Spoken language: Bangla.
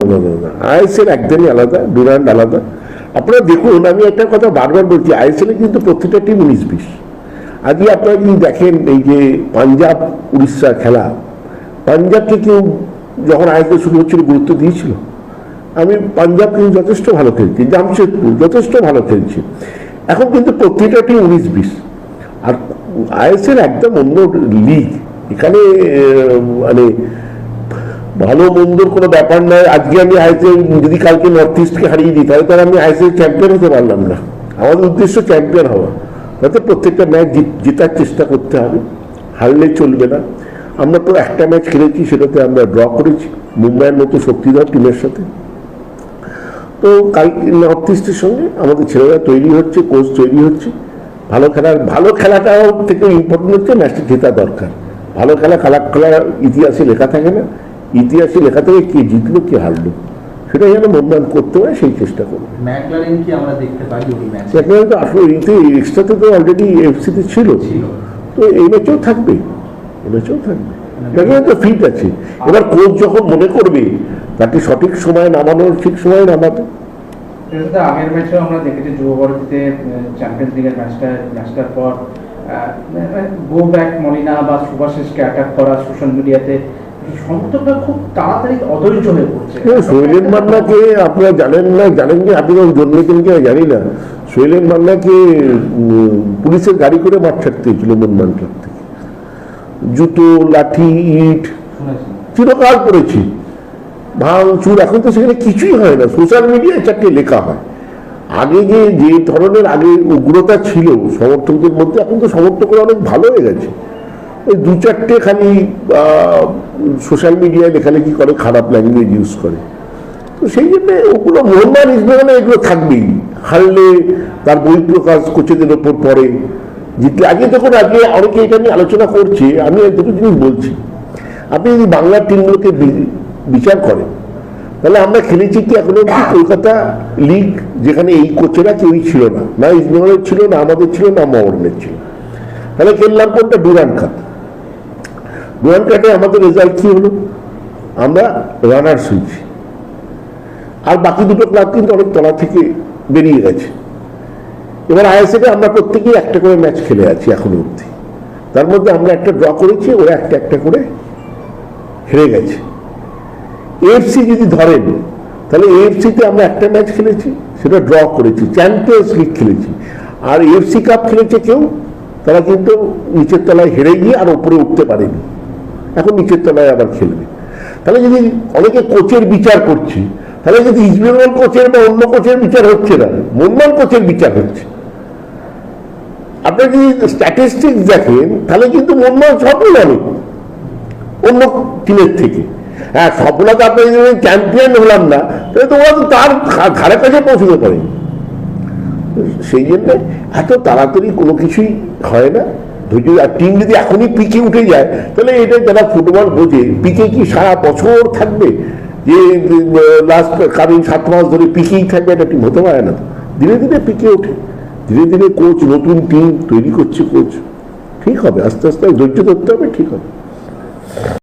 না আইএসএল একদমই আলাদা ডুরান্ড আলাদা। আপনারা দেখুন, আমি একটা কথা বারবার বলছি, আইএসএল কিন্তু প্রত্যেকটা টিম উনিশ, বিশ। আজকে আপনারা যদি দেখেন, এই যে পাঞ্জাব, উড়িষ্যা খেলা পাঞ্জাবকে কেউ যখন আইএসএল শুরু হচ্ছিল, গুরুত্ব দিয়েছিল। আমি পাঞ্জাব কিন্তু যথেষ্ট ভালো খেলছি, জামশেদপুর যথেষ্ট ভালো খেলছি। এখন কিন্তু প্রত্যেকটা টিম উনিশ, বিশ। আর আইএসএল একদম অন্য লিগ এখানে মানে ভালো মন্দর কোনো ব্যাপার নয় আজকে আমি আইসিএল যদি কালকে নর্থ ইস্টকে হারিয়ে দিই, তাহলে তাহলে আমি আইসিএল চ্যাম্পিয়ন হতে পারলাম না। আমাদের উদ্দেশ্য চ্যাম্পিয়ন হওয়া। তাতে প্রত্যেকটা ম্যাচ জেতার চেষ্টা করতে হবে। হারলে চলবে না। আমরা তো একটা ম্যাচ খেলেছি, সেটাতে আমরা ড্র করেছি। মুম্বাইয়ের মতো শক্তিধর টিমের সাথে। তো কাল নর্থ ইস্টের সঙ্গে আমাদের ছেলেরা তৈরি হচ্ছে কোচ তৈরি হচ্ছে। ভালো খেলার, ভালো খেলাটাও থেকে ইম্পর্টেন্ট হচ্ছে ম্যাচটা জেতা দরকার। ভালো খেলা খেলা খেলার ইতিহাসে লেখা থাকে না। ইতিহাসে লেখা থেকে কে জিতলো কে হারলো। সেটা যেন মনদান করতে হয় সেই চেষ্টা করবে। ম্যাকলারেন কি আমরা দেখতে পারি ওই ম্যাচে? সেখানে তো আসলে ইতে এক্সট্রাতে তো অলরেডি এফসিতে ছিল। তো এই ম্যাচেও থাকবে। এই ম্যাচেও থাকবে। ম্যাকলারেন তো ফিট আছে। এবার কোচ যখন মনে করবে তাকে সঠিক সময় নামানোর ঠিক সময় এর আগের ম্যাচেও আমরা দেখেছি যুব ভারতীতে চ্যাম্পিয়ন্স লিগের ম্যাচটা ম্যাচটার পর গো ব্যাক মলিনা বা সুভাষিসকে অ্যাটাক করা সোশ্যাল মিডিয়াতে খুব তাড়াতাড়ি অধৈর্য হয়ে পড়ছে। শৈলেন মান্নাকে আপনারা জানেন না? জানেন কি? আপনি যখন জন্মেছেন কি জানি না। শৈলেন মান্নাকে পুলিশের গাড়ি করে মাঠ ছাড়তে হয়েছিল মনমান ক্লাব থেকে। জুতো লাঠি ইট চিরকাল পড়েছি। ভাঙচুর এখন তো সেখানে কিছুই হয় না। সোশ্যাল মিডিয়ায় চারটে লেখা হয়। আগে যে যে ধরনের আগে উগ্রতা ছিল সমর্থকদের মধ্যে এখন তো সমর্থকরা অনেক ভালো হয়ে গেছে। ওই দু চারটে খালি সোশ্যাল মিডিয়ায় লেখালেখি করে? খারাপ ল্যাঙ্গুয়েজ ইউজ করে। তো সেই জন্য ওগুলো মোহনবাগান, ইস্টবেঙ্গলে এগুলো থাকবেই। হারলে তার বই প্রকাশ কোচেদের ওপর পড়ে। জিতলে আগে যখন আগে অনেকে এটা নিয়ে আলোচনা করছে, আমি দুটো জিনিস বলছি। আপনি যদি বাংলার টিমগুলোকে বিচার করেন, তাহলে আমরা খেলেছি কি এখন অব্দি কলকাতা লিগ যেখানে এই কোচেরা কেউই ছিল না। না ইস্টবেঙ্গলের ছিল, না আমাদের ছিল, না মোহনের ছিল। তাহলে খেললাম কোনটা? ডুরান কাপ ডুরান কাপে আমাদের রেজাল্ট কি হলো? আমরা রানার্স হয়েছি আর বাকি দুটো ক্লাব কিন্তু অনেক তলা থেকে বেরিয়ে গেছে। এবার আইএসএকে আমরা প্রত্যেকেই একটা করে ম্যাচ খেলে আছি এখনও অবধি। তার মধ্যে আমরা একটা ড্র করেছি, ওরা একটা একটা করে হেরে গেছে। এএফসি যদি ধরেন, তাহলে এএফসিতে আমরা একটা ম্যাচ খেলেছি, সেটা ড্র করেছি চ্যাম্পিয়ন্স লিগ খেলেছি। আর এএফসি কাপ খেলেছে কেউ, তারা কিন্তু নিচের তলায় হেরে গিয়ে আর ওপরে উঠতে পারেনি। এখন তলায় আবার খেলবে। তাহলে যদি অনেকে কোচের বিচার করছি, তাহলে যদি ইস্টবেঙ্গল কোচের বা অন্য কোচের বিচার হচ্ছে না মনমান কোচের বিচার হচ্ছে। আপনি যদি স্ট্যাটিস্টিক্স দেখেন, তাহলে কিন্তু মনমান সবই জানে, অন্য টিমের থেকে। হ্যাঁ সফলতা আপনি যদি চ্যাম্পিয়ন হলাম না, তাহলে তো ওরা তো তার ধারে কাছে পৌঁছতে পারে। সেই জন্য এত তাড়াতাড়ি কোনো কিছুই হয় না। ধৈর্য আর টিম যদি এখনই পিকে উঠে যায়, তাহলে এটা যারা ফুটবল বোঝে, পিকে কি সারা বছর থাকবে? যে লাস্ট কামিং সাত মাস ধরে পিকেই থাকবে একটা টিম হতে পারে না? ধীরে ধীরে পিকে ওঠে। ধীরে ধীরে কোচ নতুন টিম তৈরি করছে কোচ ঠিক হবে, আস্তে আস্তে ধৈর্য ধরতে হবে, ঠিক হবে।